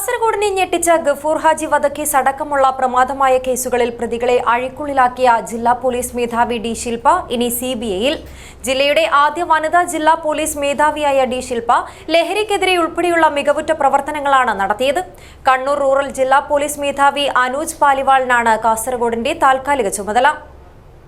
കാസർഗോഡിനെ ഞെട്ടിച്ച ഗഫൂർ ഹാജി വധക്കേസ് അടക്കമുള്ള പ്രമാദമായ കേസുകളിൽ പ്രതികളെ അഴിക്കുള്ളിലാക്കിയ ജില്ലാ പോലീസ് മേധാവി ഡി ശില്പ ഇനി സിബിഐയിൽ. ജില്ലയുടെ ആദ്യ വനിതാ ജില്ലാ പോലീസ് മേധാവിയായ ഡി ശില്പ ലഹരിക്കെതിരെ ഉൾപ്പെടെയുള്ള മികവുറ്റ പ്രവർത്തനങ്ങളാണ് നടത്തിയത്. കണ്ണൂർ റൂറൽ ജില്ലാ പോലീസ് മേധാവി അനൂജ് പാലിവാളിനാണ് കാസർഗോഡിന്റെ താൽക്കാലിക ചുമതല.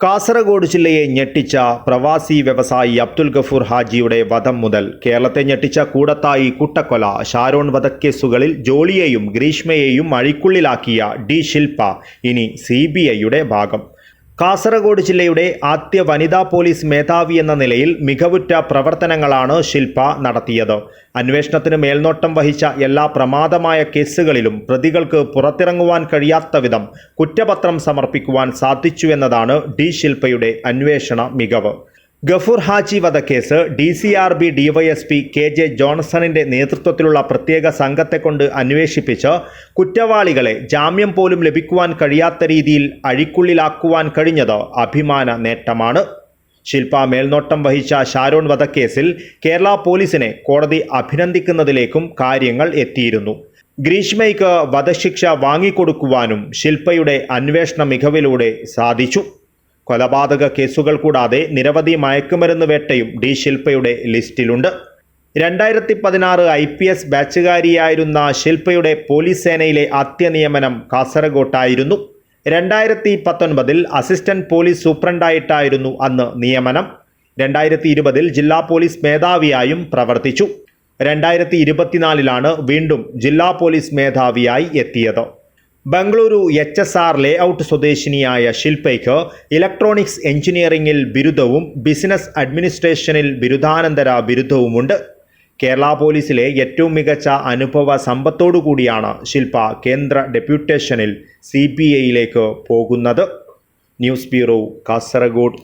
Kasaragod ജില്ലയെ ഞെട്ടിച്ച പ്രവാസി വ്യവസായി അബ്ദുൽ ഗഫൂർ ഹാജിയുടെ വധം മുതൽ കേരളത്തെ ഞെട്ടിച്ച കൂടത്തായി കുട്ടക്കൊല ഷാരോൺ വധക്കേസുകളിൽ ജോളിയെയും ഗ്രീഷ്മയെയും അഴിക്കുള്ളിലാക്കിയ ഡി ശില്പ ഇനി സി ഭാഗം. കാസർഗോഡ് ജില്ലയുടെ ആദ്യ വനിതാ പോലീസ് മേധാവി എന്ന നിലയിൽ മികവുറ്റ പ്രവർത്തനങ്ങളാണ് ശില്പ നടത്തിയത്. അന്വേഷണത്തിന് മേൽനോട്ടം വഹിച്ച എല്ലാ പ്രമാദമായ കേസുകളിലും പ്രതികൾക്ക് പുറത്തിറങ്ങുവാൻ കഴിയാത്ത വിധം കുറ്റപത്രം സമർപ്പിക്കുവാൻ സാധിച്ചു എന്നതാണ് ഡി ശില്പയുടെ അന്വേഷണ മികവ്. Gafoor Haji വധക്കേസ് D C R B DYSP K J ജോൺസണിന്റെ നേതൃത്വത്തിലുള്ള പ്രത്യേക സംഘത്തെക്കൊണ്ട് അന്വേഷിപ്പിച്ച് കുറ്റവാളികളെ ജാമ്യം പോലും ലഭിക്കുവാൻ കഴിയാത്ത രീതിയിൽ അഴിക്കുള്ളിലാക്കുവാൻ കഴിഞ്ഞത് അഭിമാന നേട്ടമാണ്. ശില്പ മേൽനോട്ടം വഹിച്ച ഷാരോൺ വധക്കേസിൽ കേരള പോലീസിനെ കോടതി അഭിനന്ദിക്കുന്നതിലേക്കും കാര്യങ്ങൾ എത്തിയിരുന്നു. ഗ്രീഷ്മയ്ക്ക് വധശിക്ഷ വാങ്ങിക്കൊടുക്കുവാനും ശില്പയുടെ അന്വേഷണ മികവിലൂടെ സാധിച്ചു. കൊലപാതക കേസുകൾ കൂടാതെ നിരവധി മയക്കുമരുന്ന് വേട്ടയും ഡി ശില്പയുടെ ലിസ്റ്റിലുണ്ട്. രണ്ടായിരത്തി പതിനാറ് ഐ പി എസ് ബാച്ചുകാരിയായിരുന്ന ശില്പയുടെ പോലീസ് സേനയിലെ ആദ്യ നിയമനം കാസർഗോട്ടായിരുന്നു. രണ്ടായിരത്തി പത്തൊൻപതിൽ അസിസ്റ്റന്റ് പോലീസ് സൂപ്രണ്ടായിട്ടായിരുന്നു അന്ന് നിയമനം. രണ്ടായിരത്തി ഇരുപതിൽ ജില്ലാ പോലീസ് മേധാവിയായും പ്രവർത്തിച്ചു. രണ്ടായിരത്തി ഇരുപത്തിനാലിലാണ് വീണ്ടും ജില്ലാ പോലീസ് മേധാവിയായി എത്തിയത്. Bengaluru H S R layout സ്വദേശിനിയായ ശില്പയ്ക്ക് ഇലക്ട്രോണിക്സ് എഞ്ചിനീയറിംഗിൽ ബിരുദവും ബിസിനസ് അഡ്മിനിസ്ട്രേഷനിൽ ബിരുദാനന്തര ബിരുദവുമുണ്ട്. കേരള പോലീസിലെ ഏറ്റവും മികച്ച അനുഭവ സമ്പത്തോടുകൂടിയാണ് ശില്പ കേന്ദ്ര ഡെപ്യൂട്ടേഷനിൽ സി ബി ഐയിലേക്ക് പോകുന്നത്. News bureau Kasaragod.